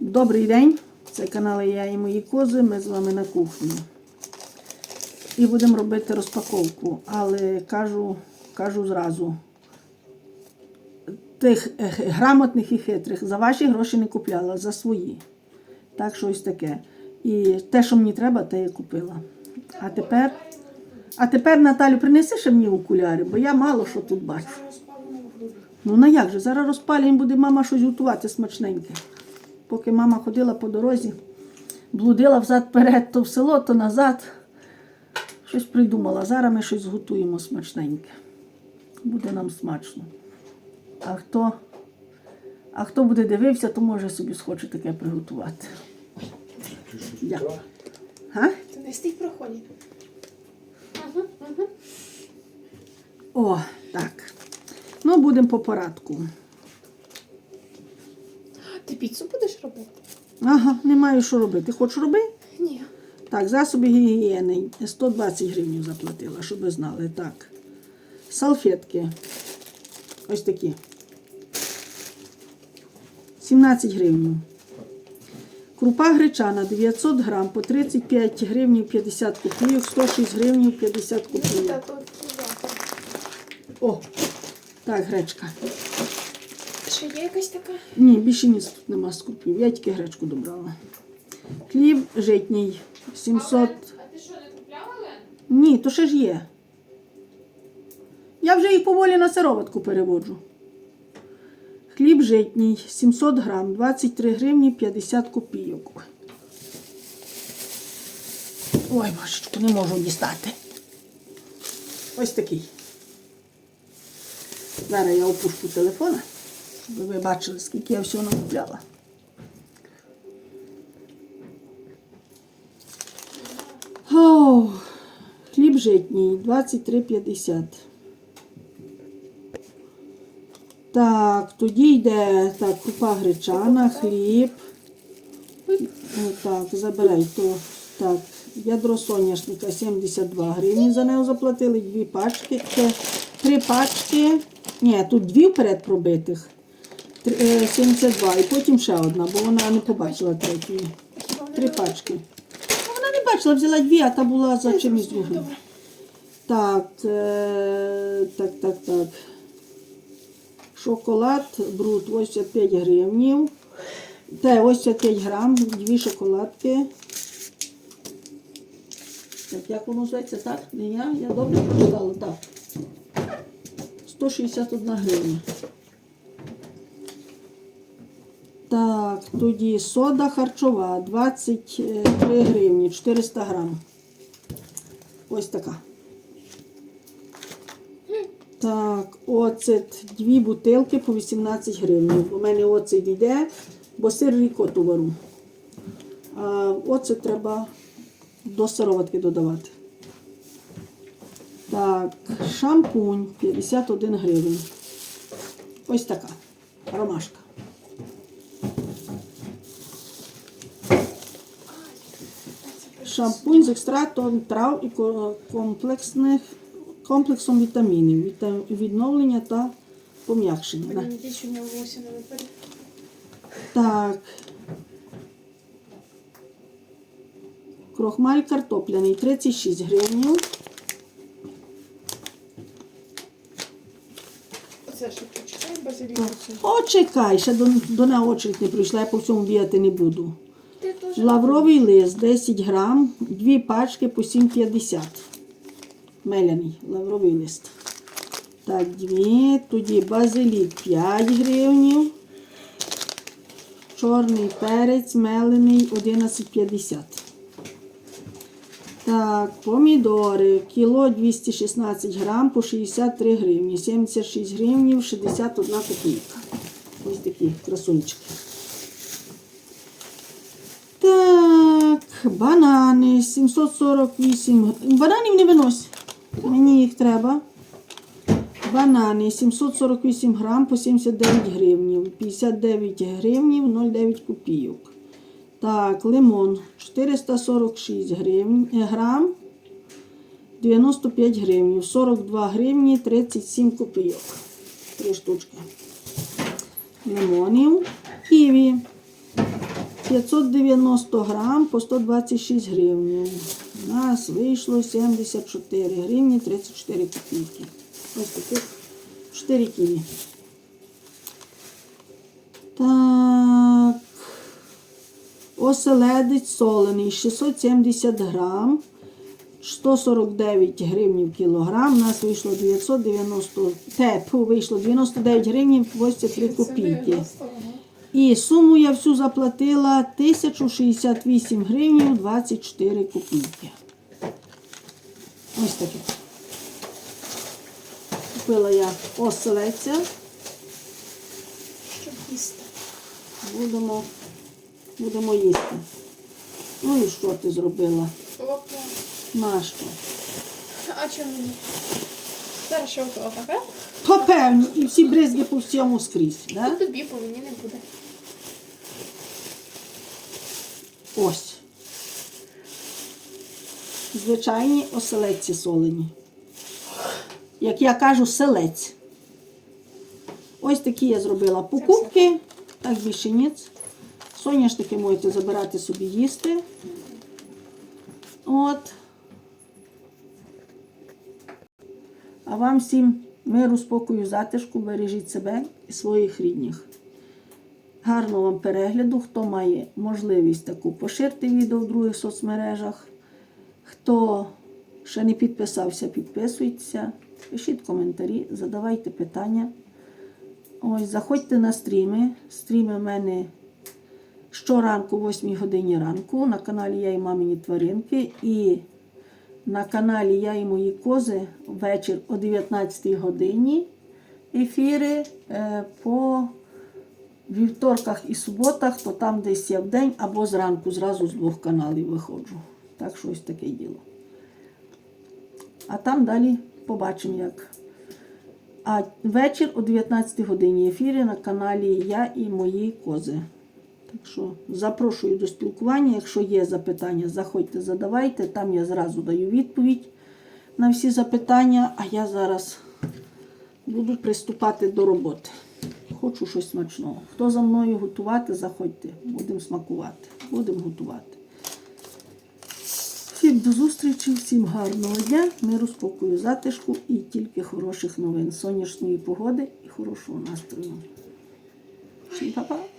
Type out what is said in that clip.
Добрий день! Це канал Я і мої кози. Ми з вами на кухні. І будемо робити розпаковку. Але кажу, кажу зразу. Тих грамотних і хитрих за ваші гроші не купляла, за свої. Так, щось таке. І те, що мені треба, те я купила. А тепер, а тепер Наталю, принеси ще мені окуляри, бо я мало що тут бачу. Ну на як же? Зараз розпалюємо, буде мама щось готувати смачненьке. Поки мама ходила по дорозі, блудила взад-перед, то в село, то назад. Щось придумала. Зараз ми щось зготуємо смачненьке. Буде нам смачно. А хто, а хто буде дивився, то може собі схоче таке приготувати. Дякую. Ти не стій проході. О, так. Ну, будемо по порядку. Ти піцу будеш робити? Ага, не маю що робити. Хочеш роби? Ні. Так, засоби гігієни 120 гривень заплатила, щоб ви знали. Так. Салфетки. Ось такі. 17 гривень. Крупа гречана 900 грам по 35 гривень 50 копійок, 106 гривень 50 копійок. О, так, гречка. Ще є якась така? Ні, більше ніц тут нема скупів. Я тільки гречку добрала. Хліб житній 700. А ти що, не купляла, Лен? Ні, то ще ж є. Я вже їх поволі на сироватку переводжу. Хліб житній 700 грам, 23 гривні 50 копійок. Ой, божечку, не можу дістати. Ось такий. Зараз я опущу телефона, ви бачили, скільки я всього накупляла. Хліб житній 23,50. Так, тоді йде так, крупа гречана, хліб. Так, забирай то. Так, ядро соняшника 72 гривні за нього заплатили, дві пачки, це три пачки. Ні, тут дві вперед пробитих. Три- е, 72. І потім ще одна, бо вона не побачила третьої. Три пачки. А вона не бачила, взяла дві, а та була за чимось другим. Так, так, так, так. Шоколад бруд 85 гривнів. Те 85 грам, дві шоколадки. Так, як воно зветься, так? Не я? Я добре прочитала, так. 161 гривня. Так, тоді сода харчова 23 гривні, 400 грам. Ось така. Так, оцет дві бутилки по 18 гривень. У мене оцет йде, бо сир рікоту беру. А оцет треба до сироватки додавати. Так, шампунь 51 гривень. Ось така ромашка. Шампунь з екстрактом трав і комплексних, комплексом вітамінів, відновлення та пом'якшення. На. Не випаде. Так. Крохмаль картопляний 36 гривень. Оце що почекай, базиліку. Почекай, ще до, до неї очередь не прийшла, я по всьому бігати не буду. Лавровий лист 10 грам, дві пачки по 7,50. Меляний лавровий лист. Так, дві. Тоді базилік 5 гривень. Чорний перець мелений 11,50. Так, помідори. Кіло 216 грам по 63 гривні. 76 гривнів 61 копійка. Ось такі красунчики. Так, банани 748. Бананів не винось. Мені їх треба. Банани 748 грам по 79 гривнів. 59 гривнів 09 копійок. Так, лимон 446 гривень, грам 95 гривнів. 42 гривні 37 копійок. Три штучки. Лимонів. Ківі 590 грам по 126 гривень. У нас вийшло 74 гривні 34 копійки. Ось таких 4 кілі. Так. Оселедець солений 670 грам. 149 гривень кілограм. У нас вийшло 990, тепу вийшло 99 гривень 83 копійки. І суму я всю заплатила 1068 гривень 24 копійки. Ось таке. Купила я оселеця. Щоб їсти. Будемо, будемо їсти. Ну і що ти зробила? Опа. Нащо? А чому ні? Зараз що ото таке? То певні, і всі бризги по всьому скрізь. Да? Тобі по мені не буде. Ось. Звичайні оселедці солені. Як я кажу, селець. Ось такі я зробила покупки. Так більше ніц. Соняшники можете забирати собі їсти. От. А вам всім миру, спокою, затишку, бережіть себе і своїх рідних. Гарного вам перегляду. Хто має можливість таку, поширте відео в других соцмережах. Хто ще не підписався, підписуйтеся. Пишіть коментарі, задавайте питання. Ось, заходьте на стріми. Стріми в мене щоранку, о 8 годині ранку. На каналі Я і мамині тваринки. І на каналі Я і мої кози вечір о 19 годині. Ефіри е, по вівторках і суботах, то там десь я в день або зранку зразу з двох каналів виходжу. Так що ось таке діло. А там далі побачимо як. А вечір о 19 годині ефіри на каналі Я і мої кози. Так що запрошую до спілкування. Якщо є запитання, заходьте, задавайте. Там я зразу даю відповідь на всі запитання, а я зараз буду приступати до роботи. Хочу щось смачного. Хто за мною готувати, заходьте. Будемо смакувати. Будемо готувати. Всім до зустрічі, всім гарного дня, миру, спокою, затишку і тільки хороших новин, сонячної погоди і хорошого настрою. Всім па-па!